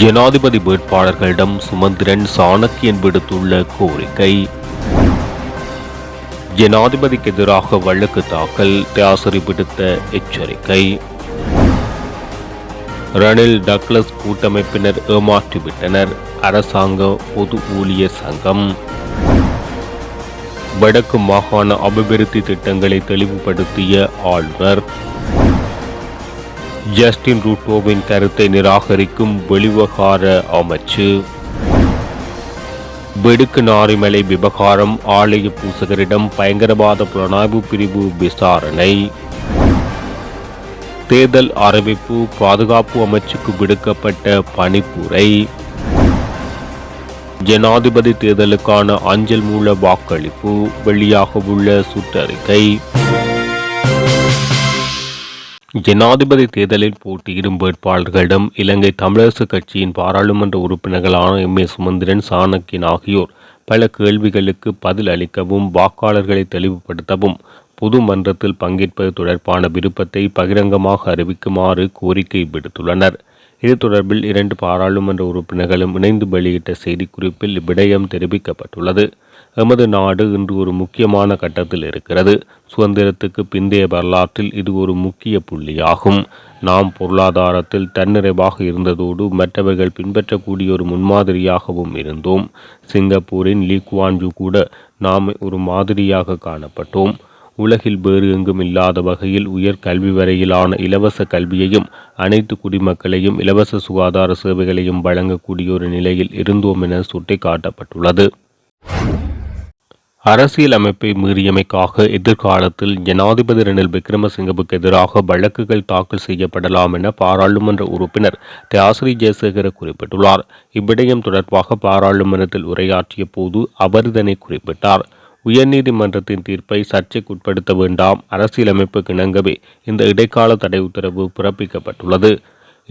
ஜனாதிபதி வேட்பாளர்களிடம் சுமந்திரன் சாணக்கியன் விடுத்துள்ள கோரிக்கை. ஜனாதிபதிக்கு எதிராக வழக்கு தாக்கல் தியாசரி விடுத்த எச்சரிக்கை. ரணில் டக்ளஸ் கூட்டமைப்பினர் ஏமாற்றிவிட்டனர். அரசாங்க பொது ஊழியர் சங்கம். வடக்கு மாகாண அபிவிருத்தி திட்டங்களை தெளிவுபடுத்திய ஆளுநர். ஜஸ்டின் ரூட்டோவின் கருத்தை நிராகரிக்கும் வெளிவகார அமைச்சு. வெடுக்கு நாரிமலை விவகாரம் ஆலய பூசகரிடம் பயங்கரவாத புலனாய்வு பிரிவு விசாரணை. தேர்தல் அறிவிப்பு பாதுகாப்பு அமைச்சுக்கு விடுக்கப்பட்ட பணிப்புரை. ஜனாதிபதி தேர்தலுக்கான அஞ்சல் மூல வாக்களிப்பு வெளியாக உள்ள சுற்றறிக்கை. ஜனாதிபதி தேர்தலில் போட்டியிடும் வேட்பாளர்களிடம் இலங்கை தமிழரசுக் கட்சியின் பாராளுமன்ற உறுப்பினர்களான எம் ஏ சுமந்திரன் சாணக்கியன் ஆகியோர் பல கேள்விகளுக்கு பதில் அளிக்கவும் வாக்காளர்களை தெளிவுபடுத்தவும் பொது மன்றத்தில் பங்கேற்பது தொடர்பான விருப்பத்தை பகிரங்கமாக அறிவிக்குமாறு கோரிக்கை விடுத்துள்ளனர். இது தொடர்பில் இரண்டு பாராளுமன்ற உறுப்பினர்களும் இணைந்து வெளியிட்ட செய்திக்குறிப்பில் இவ்விடயம் தெரிவிக்கப்பட்டுள்ளது. எமது நாடு இன்று ஒரு முக்கியமான கட்டத்தில் இருக்கிறது. சுதந்திரத்துக்கு பிந்தைய வரலாற்றில் இது ஒரு முக்கிய புள்ளியாகும். நாம் பொருளாதாரத்தில் தன்னிறைவாக இருந்ததோடு மற்றவர்கள் பின்பற்றக்கூடிய ஒரு முன்மாதிரியாகவும் இருந்தோம். சிங்கப்பூரின் லீக்வான்ஜு கூட நாம் ஒரு மாதிரியாக காணப்பட்டோம். உலகில் வேறு எங்கும் இல்லாத வகையில் உயர் கல்வி வரையிலான இலவச கல்வியையும் அனைத்து குடிமக்களையும் இலவச சுகாதார சேவைகளையும் வழங்கக்கூடிய ஒரு நிலையில் இருந்தோம் என சுட்டிக்காட்டப்பட்டுள்ளது. அரசியல் அமைப்பை மீறியமைக்காக எதிர்காலத்தில் ஜனாதிபதி ரணில் விக்ரமசிங்கவுக்கு எதிராக வழக்குகள் தாக்கல் செய்யப்படலாம் என பாராளுமன்ற உறுப்பினர் தியாசிரி ஜெயசேகர குறிப்பிட்டுள்ளார். இவ்விடயம் தொடர்பாக பாராளுமன்றத்தில் உரையாற்றிய போது அவர் இதனை குறிப்பிட்டார். உயர்நீதிமன்றத்தின் தீர்ப்பை சர்ச்சைக்குட்படுத்த வேண்டாம். அரசியலமைப்புக்கு இணங்கவே இந்த இடைக்கால தடை உத்தரவு பிறப்பிக்கப்பட்டுள்ளது.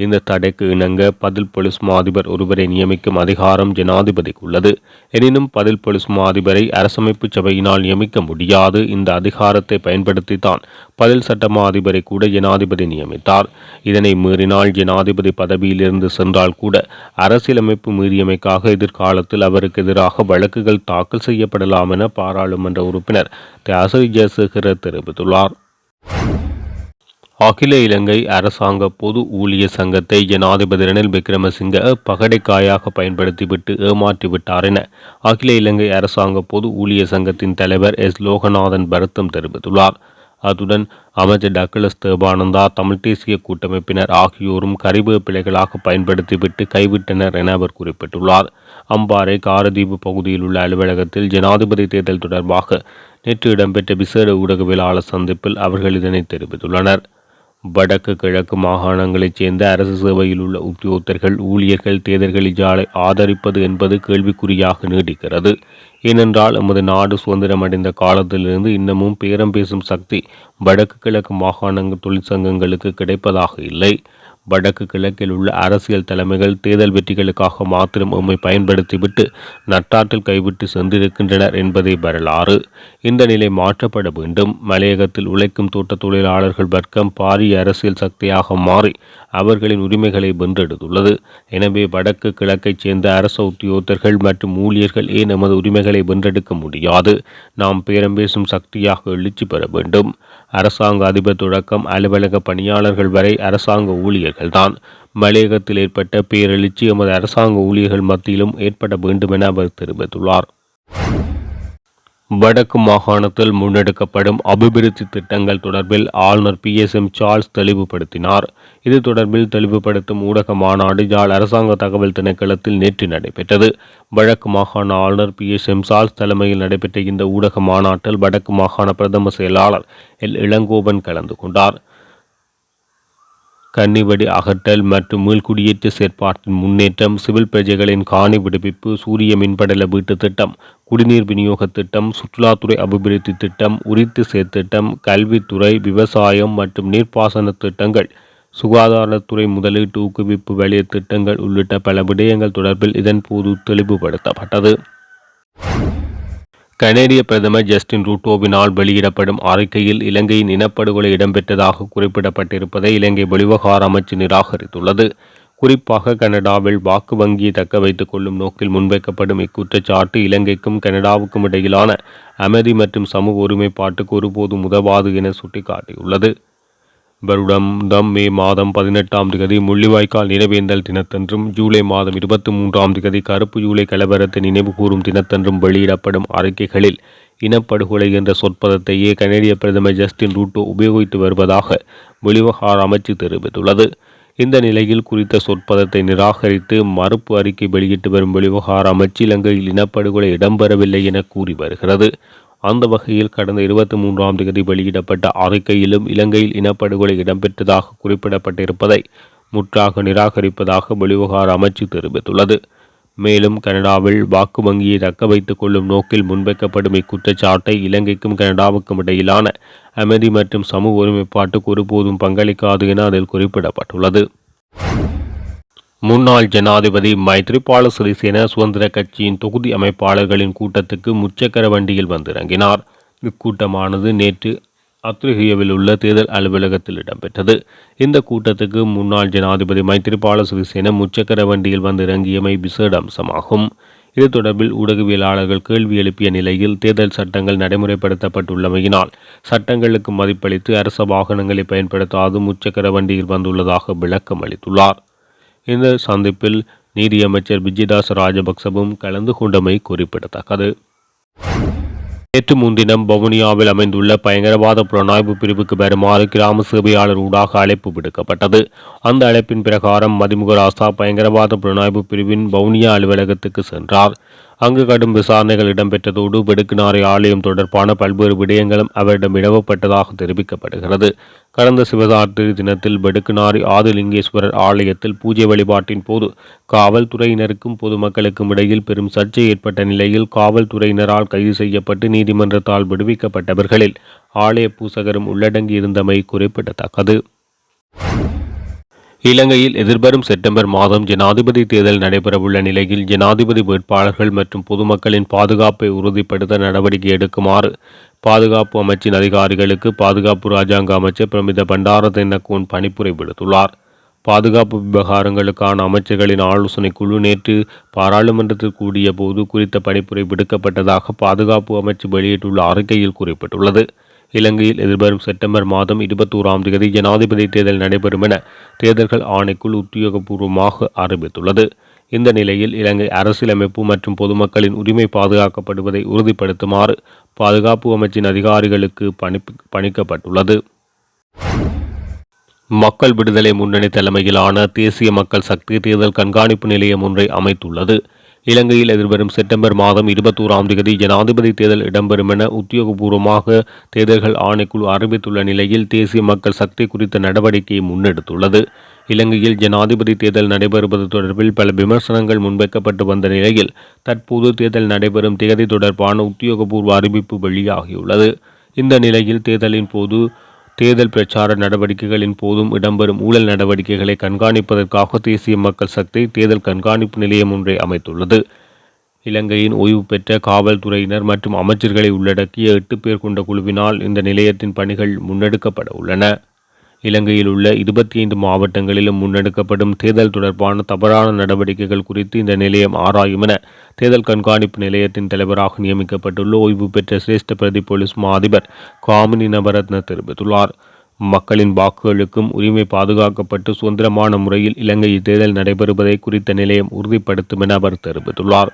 இந்த தடைக்கு இணங்க பதில் போலீஸ் மா அதிபர் ஒருவரை நியமிக்கும் அதிகாரம் ஜனாதிபதிக்கு உள்ளது எனினும் பதில் போலீஸ் மாதிபரை அரசமைப்பு சபையினால் நியமிக்க முடியாது. இந்த அதிகாரத்தை பயன்படுத்தித்தான் பதில் சட்டமா அதிபரை கூட ஜனாதிபதி நியமித்தார். இதனை மீறினால் ஜனாதிபதி பதவியிலிருந்து சென்றால் கூட அரசியலமைப்பு மீறியமைக்காக எதிர்காலத்தில் அவருக்கு எதிராக வழக்குகள் தாக்கல் செய்யப்படலாம் என பாராளுமன்ற உறுப்பினர் தியாசரி ஜெயசேகர தெரிவித்துள்ளார். அகில இலங்கை அரசாங்க பொது ஊழியர் சங்கத்தை ஜனாதிபதி ரணில் விக்ரமசிங்க பகடைக்காயாக பயன்படுத்திவிட்டு ஏமாற்றிவிட்டார் என அகில இலங்கை அரசாங்க பொது ஊழியர் சங்கத்தின் தலைவர் எஸ். லோகநாதன் வருத்தம் தெரிவித்துள்ளார். அத்துடன் அமைச்சர் டக்ளஸ் தேவானந்தா தமிழ் தேசிய கூட்டமைப்பினர் ஆகியோரும் கரிவேப்பிலைகளாக பயன்படுத்திவிட்டு கைவிட்டனர் என அவர் குறிப்பிட்டுள்ளார். அம்பாறை காரதீவு பகுதியில் உள்ள அலுவலகத்தில் ஜனாதிபதி தேர்தல் தொடர்பாக நேற்று இடம்பெற்ற விசேட ஊடகவியலாளர் சந்திப்பில் அவர்கள் இதனை தெரிவித்துள்ளனர். வடக்கு கிழக்கு மாகாணங்களைச் சேர்ந்த அரசு சேவையில் உள்ள உத்தியோகத்தர்கள் ஊழியர்கள் தேர்தல்களில் ஆதரிப்பது என்பது கேள்விக்குறியாக நீடிக்கிறது. ஏனென்றால் எமது நாடு சுதந்திரமடைந்த காலத்திலிருந்து இன்னமும் பேரம் பேசும் சக்தி வடக்கு கிழக்கு மாகாணங்கள் தொழிற்சங்கங்களுக்கு கிடைப்பதாக இல்லை. வடக்கு கிழக்கில் உள்ள அரசியல் தலைமைகள் தேர்தல் வெற்றிகளுக்காக மாத்திரம் உம்மை பயன்படுத்திவிட்டு நட்டாற்றில் கைவிட்டு சென்றிருக்கின்றனர் என்பதே வரலாறு. இந்த நிலை மாற்றப்பட வேண்டும். மலையகத்தில் உழைக்கும் தோட்ட தொழிலாளர்கள் வர்க்கம் பாரிய அரசியல் சக்தியாக மாறி அவர்களின் உரிமைகளை வென்றெடுத்துள்ளது. எனவே வடக்கு கிழக்கைச் சேர்ந்த அரச உத்தியோகத்தர்கள் மற்றும் ஊழியர்கள் ஏன் நமது உரிமைகளை வென்றெடுக்க முடியாது? நாம் பேரம் பேசும் சக்தியாக எழுச்சி பெற வேண்டும். அரசாங்க அதிபர் தொடக்கம் அலுவலக பணியாளர்கள் வரை அரசாங்க ஊழியர்கள்தான். மலையகத்தில் ஏற்பட்ட பேரெழுச்சி எமது அரசாங்க ஊழியர்கள் மத்தியிலும் ஏற்பட வேண்டும் என அவர் தெரிவித்துள்ளார். வடக்கு மாகாணத்தில் முன்னெடுக்கப்படும் அபிவிருத்தி திட்டங்கள் தொடர்பில் ஆளுநர் பி எஸ் எம் சார்ல்ஸ் தெளிவுபடுத்தினார். இது தொடர்பில் தெளிவுபடுத்தும் ஊடக மாநாடு யாழ் அரசாங்க தகவல் திணைக்களத்தில் நேற்று நடைபெற்றது. வடக்கு மாகாண ஆளுநர் பி. எஸ். எம்சால்ஸ் தலைமையில் நடைபெற்ற இந்த ஊடக மாநாட்டில் வடக்கு மாகாண பிரதம செயலாளர் எல். இளங்கோவன் கலந்து கொண்டார். கன்னிவடி அகற்றல் மற்றும் மீள்குடியேற்ற செயற்பாட்டின் முன்னேற்றம் சிவில் பிரஜைகளின் காணி விடுவிப்பு சூரிய மின்படல வீட்டு திட்டம் குடிநீர் விநியோக திட்டம் சுற்றுலாத்துறை அபிவிருத்தி திட்டம் உரித்து சேர்த்திட்டம் கல்வித்துறை விவசாயம் மற்றும் நீர்ப்பாசன திட்டங்கள் சுகாதாரத்துறை முதலீட்டு ஊக்குவிப்பு வேலை திட்டங்கள் உள்ளிட்ட பல விடயங்கள் தொடர்பில் இதன் போது தெளிவுபடுத்தப்பட்டது. கனேடிய பிரதமர் ஜஸ்டின் ரூட்டோவினால் வெளியிடப்படும் அறிக்கையில் இலங்கையின் இனப்படுகொலை இடம்பெற்றதாக குறிப்பிடப்பட்டிருப்பதை இலங்கை வெளிவகார அமைச்சு நிராகரித்துள்ளது. குறிப்பாக கனடாவில் வாக்கு வங்கியை தக்க வைத்துக் கொள்ளும் நோக்கில் முன்வைக்கப்படும் இக்குற்றச்சாட்டு இலங்கைக்கும் கனடாவுக்கும் இடையிலான அமைதி மற்றும் சமூக ஒருமைப்பாட்டுக்கு ஒருபோதும் உதவாது என சுட்டிக்காட்டியுள்ளது. வருடம் தம் மே மாதம் பதினெட்டாம் திகதி முள்ளிவாய்க்கால் நினைவேந்தல் தினத்தன்றும் ஜூலை மாதம் இருபத்தி மூன்றாம் திகதி கருப்பு ஜூலை கலவரத்தை நினைவு கூறும் தினத்தன்றும் வெளியிடப்படும் அறிக்கைகளில் இனப்படுகொலை என்ற சொற்பதத்தையே கனேடிய பிரதமர் ஜஸ்டின் ரூட்டோ உபயோகித்து வருவதாக வெளிவகார அமைச்சு தெரிவித்துள்ளது. இந்த நிலையில் குறித்த சொற்பதத்தை நிராகரித்து மறுப்பு அறிக்கை வெளியிட்டு வரும் வெளிவகார அமைச்சு இலங்கையில் இனப்படுகொலை இடம்பெறவில்லை என கூறி வருகிறது. அந்த வகையில் கடந்த இருபத்தி மூன்றாம் தேதி வெளியிடப்பட்ட அறிக்கையிலும் இலங்கையில் இனப்படுகொலை இடம்பெற்றதாக குறிப்பிடப்பட்டிருப்பதை முற்றாக நிராகரிப்பதாக வெளிவகார அமைச்சு தெரிவித்துள்ளது. மேலும் கனடாவில் வாக்கு வங்கியை தக்க வைத்துக் கொள்ளும் நோக்கில் முன்வைக்கப்படும் இக்குற்றச்சாட்டை இலங்கைக்கும் கனடாவுக்கும் இடையிலான அமைதி மற்றும் சமூக ஒருமைப்பாட்டுக்கு ஒருபோதும் பங்களிக்காது என அதில் குறிப்பிடப்பட்டுள்ளது. முன்னாள் ஜனாதிபதி மைத்ரிபால சிறிசேன சுதந்திர கட்சியின் தொகுதி அமைப்பாளர்களின் கூட்டத்துக்கு முச்சக்கர வண்டியில் வந்திறங்கினார் இக்கூட்டமானது நேற்று அத்ரிகியவில் உள்ள தேர்தல் அலுவலகத்தில் இடம்பெற்றது. இந்த கூட்டத்துக்கு முன்னாள் ஜனாதிபதி மைத்ரிபால சிறிசேன முச்சக்கர வண்டியில் வந்து இறங்கியமை விசேட அம்சமாகும். இது தொடர்பில் ஊடகவியலாளர்கள் கேள்வி எழுப்பிய நிலையில் தேர்தல் சட்டங்கள் நடைமுறைப்படுத்தப்பட்டுள்ளமையினால் சட்டங்களுக்கு மதிப்பளித்து அரச வாகனங்களை பயன்படுத்தாது முச்சக்கர வண்டியில் வந்துள்ளதாக விளக்கம் அளித்துள்ளார். இந்த சந்திப்பில் நீதியமைச்சர் விஜயதாஸ் ராஜபக்சவும் கலந்து கொண்டமை குறிப்பிடத்தக்கது. நேற்று முன்தினம் வவுனியாவில் அமைந்துள்ள பயங்கரவாத புலனாய்வு பிரிவுக்கு வருமாறு கிராம சேவையாளர் ஊடாக அழைப்பு விடுக்கப்பட்டது. அந்த அழைப்பின் பிரகாரம் மதிமுக ராசா பயங்கரவாத புலனாய்வு பிரிவின் வவுனியா அலுவலகத்துக்கு சென்றார். அங்கு கடும் விசாரணைகள் இடம்பெற்றதோடு வெடுக்குநாரை ஆலயம் தொடர்பான பல்வேறு விடயங்களும் அவரிடம் இடவப்பட்டதாக தெரிவிக்கப்படுகிறது. கடந்த சிவராத்திரி தினத்தில் வெடுக்குநாரி ஆதிலிங்கேஸ்வரர் ஆலயத்தில் பூஜை வழிபாட்டின் போது காவல்துறையினருக்கும் பொதுமக்களுக்கும் இடையில் பெரும் சர்ச்சை ஏற்பட்ட நிலையில் காவல்துறையினரால் கைது செய்யப்பட்டு நீதிமன்றத்தால் விடுவிக்கப்பட்டவர்களில் ஆலய பூசகரும் உள்ளடங்கியிருந்தமை குறிப்பிடத்தக்கது. இலங்கையில் எதிர்வரும் செப்டம்பர் மாதம் ஜனாதிபதி தேர்தல் நடைபெறவுள்ள நிலையில் ஜனாதிபதி வேட்பாளர்கள் மற்றும் பொதுமக்களின் பாதுகாப்பை உறுதிப்படுத்த நடவடிக்கை எடுக்குமாறு பாதுகாப்பு அமைச்சின் அதிகாரிகளுக்கு பாதுகாப்பு ராஜாங்க அமைச்சர் பிரமித பண்டாரதென்னகோன் பணிப்புரை விடுத்துள்ளார். பாதுகாப்பு விவகாரங்களுக்கான அமைச்சர்களின் ஆலோசனை குழு நேற்று பாராளுமன்றத்தில் கூடிய போது குறித்த பணிப்புரை விடுக்கப்பட்டதாக பாதுகாப்பு அமைச்சு வெளியிட்டுள்ள அறிக்கையில் குறிப்பிட்டுள்ளது. இலங்கையில் எதிர்வரும் செப்டம்பர் மாதம் இருபத்தோராம் தேதி ஜனாதிபதி தேர்தல் நடைபெறும் என தேர்தல்கள் ஆணைக்குழு உத்தியோகபூர்வமாக அறிவித்துள்ளது. இந்த நிலையில் இலங்கை அரசியலமைப்பு மற்றும் பொதுமக்களின் உரிமை பாதுகாக்கப்படுவதை உறுதிப்படுத்துமாறு பாதுகாப்பு அமைச்சின் அதிகாரிகளுக்கு பணி பணிக்கப்பட்டுள்ளது. மக்கள் விடுதலை முன்னணி தலைமையிலான தேசிய மக்கள் சக்தி தேர்தல் கண்காணிப்பு நிலையம் ஒன்றை அமைத்துள்ளது. இலங்கையில் எதிர்வரும் செப்டம்பர் மாதம் இருபத்தோராம் தேதி ஜனாதிபதி தேர்தல் இடம்பெறும் என உத்தியோகபூர்வமாக தேர்தல்கள் ஆணைக்குழு அறிவித்துள்ள நிலையில் தேசிய மக்கள் சக்தி குறித்த நடவடிக்கையை முன்னெடுத்துள்ளது. இலங்கையில் ஜனாதிபதி தேர்தல் நடைபெறுவது தொடர்பில் பல விமர்சனங்கள் முன்வைக்கப்பட்டு வந்த நிலையில் தற்போது தேர்தல் நடைபெறும் தேதி தொடர்பான உத்தியோகபூர்வ அறிவிப்பு வெளியாகியுள்ளது. இந்த நிலையில் தேர்தலின் போது தேர்தல் பிரச்சார நடவடிக்கைகளின் போதும் இடம்பெறும் ஊழல் நடவடிக்கைகளை கண்காணிப்பதற்காக தேசிய மக்கள் சக்தி தேர்தல் கண்காணிப்பு நிலையம் ஒன்றை அமைத்துள்ளது. இலங்கையின் ஓய்வு பெற்ற காவல்துறையினர் மற்றும் அமைச்சர்களை உள்ளடக்கிய எட்டு பேர் கொண்ட குழுவினால் இந்த நிலையத்தின் பணிகள் முன்னெடுக்கப்பட உள்ளன. இலங்கையில் உள்ள இருபத்தி ஐந்து மாவட்டங்களிலும் முன்னெடுக்கப்படும் தேர்தல் தொடர்பான தவறான நடவடிக்கைகள் குறித்து இந்த நிலையம் ஆராயும் என தேர்தல் கண்காணிப்பு நிலையத்தின் தலைவராக நியமிக்கப்பட்டுள்ள ஓய்வு பெற்ற சிரேஷ்ட பிரதி போலீஸ் மா அதிபர் காமினி நவரத்ன தெரிவித்துள்ளார். மக்களின் வாக்குகளுக்கும் உரிமை பாதுகாக்கப்பட்டு சுதந்திரமான முறையில் இலங்கையில் தேர்தல் நடைபெறுவதை குறித்த நிலையம் உறுதிப்படுத்தும் என அவர் தெரிவித்துள்ளார்.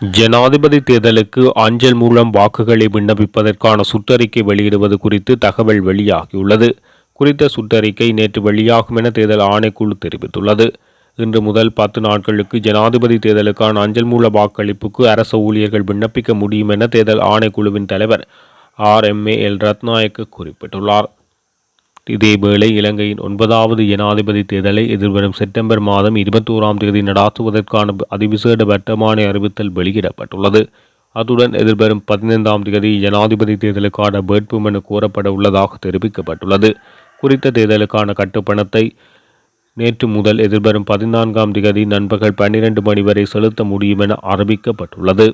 ஜனாதிபதி தேர்தலுக்கு அஞ்சல் மூலம் வாக்குகளை விண்ணப்பிப்பதற்கான சுற்றறிக்கை வெளியிடுவது குறித்து தகவல் வெளியாகியுள்ளது. குறித்த சுற்றறிக்கை நேற்று வெளியாகும் என தேர்தல் ஆணைக்குழு தெரிவித்துள்ளது. இன்று முதல் பத்து நாட்களுக்கு ஜனாதிபதி தேர்தலுக்கான அஞ்சல் மூல வாக்களிப்புக்கு அரசு ஊழியர்கள் விண்ணப்பிக்க முடியும் என தேர்தல் ஆணைக்குழுவின் தலைவர் R M A L Ratnayake குறிப்பிட்டுள்ளார். இதேவேளை இலங்கையின் ஒன்பதாவது ஜனாதிபதி தேர்தலை எதிர்வரும் செப்டம்பர் மாதம் இருபத்தோராம் தேதி நடாத்துவதற்கான அதிவிசேட வட்டமான அறிவித்தல் வெளியிடப்பட்டுள்ளது. அத்துடன் எதிர்வரும் பதினைந்தாம் தேதி ஜனாதிபதி தேர்தலுக்கான வேட்புமனு கோரப்பட உள்ளதாக தெரிவிக்கப்பட்டுள்ளது. குறித்த தேர்தலுக்கான கட்டுப்பணத்தை நேற்று முதல் எதிர்வரும் பதினான்காம் தேதி நண்பகல் பன்னிரண்டு மணி வரை செலுத்த முடியும் என அறிவிக்கப்பட்டுள்ளது.